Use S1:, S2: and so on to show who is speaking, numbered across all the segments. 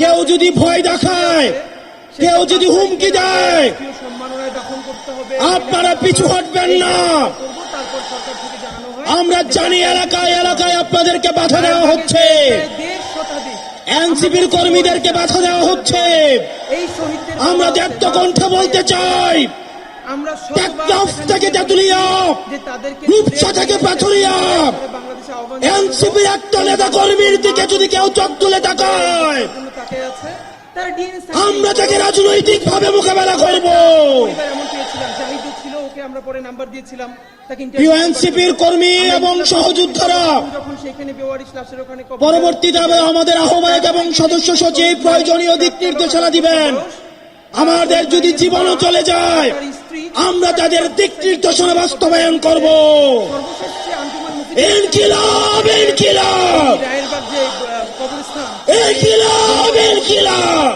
S1: কেউ যদি ভয় দেখায় কেউ যদি হুমকি দেয় আপনারা পিছু হটবেন না। আমরা জানি এলাকায় এলাকায় আপনাদেরকে বাধা দেওয়া হচ্ছে। এনসিপির কর্মীদেরকে বাধা দেওয়া হচ্ছে। আমরা ত্যাক্ত কণ্ঠে বলতে চাই
S2: আমরা
S1: থেকে তেঁতুলিয়া রূপসা থেকে পাথুরিয়া এনসিপির একটা নেতা কর্মীর দিকে যদি কেউ চোখ তুলে তাকায় আমরা তাকে রাজনৈতিক ভাবে মোকাবেলা করব। কর্মী এবং সহযোদ্ধারা পরবর্তীতে আমাদের আহ্বায়ক এবং সদস্য সচিব প্রয়োজনীয় দিক নির্দেশনা দিবেন। আমাদের যদি জীবনও চলে যায় আমরা তাদের দিক নির্দেশনা বাস্তবায়ন করব। ইনকিলাব ইনকিলাব ইনকিলাব ইনকিলাব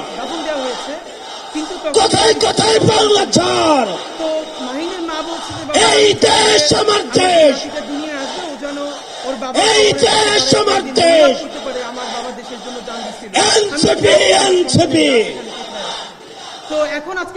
S1: কোথায় কোথায় বাংলা
S2: যে
S1: এই দেশ আমার দেশ এই দেশ আমার দেশ
S2: আমার বাবা দেশের জন্য
S1: এনসিপি এনসিপি
S2: তো এখন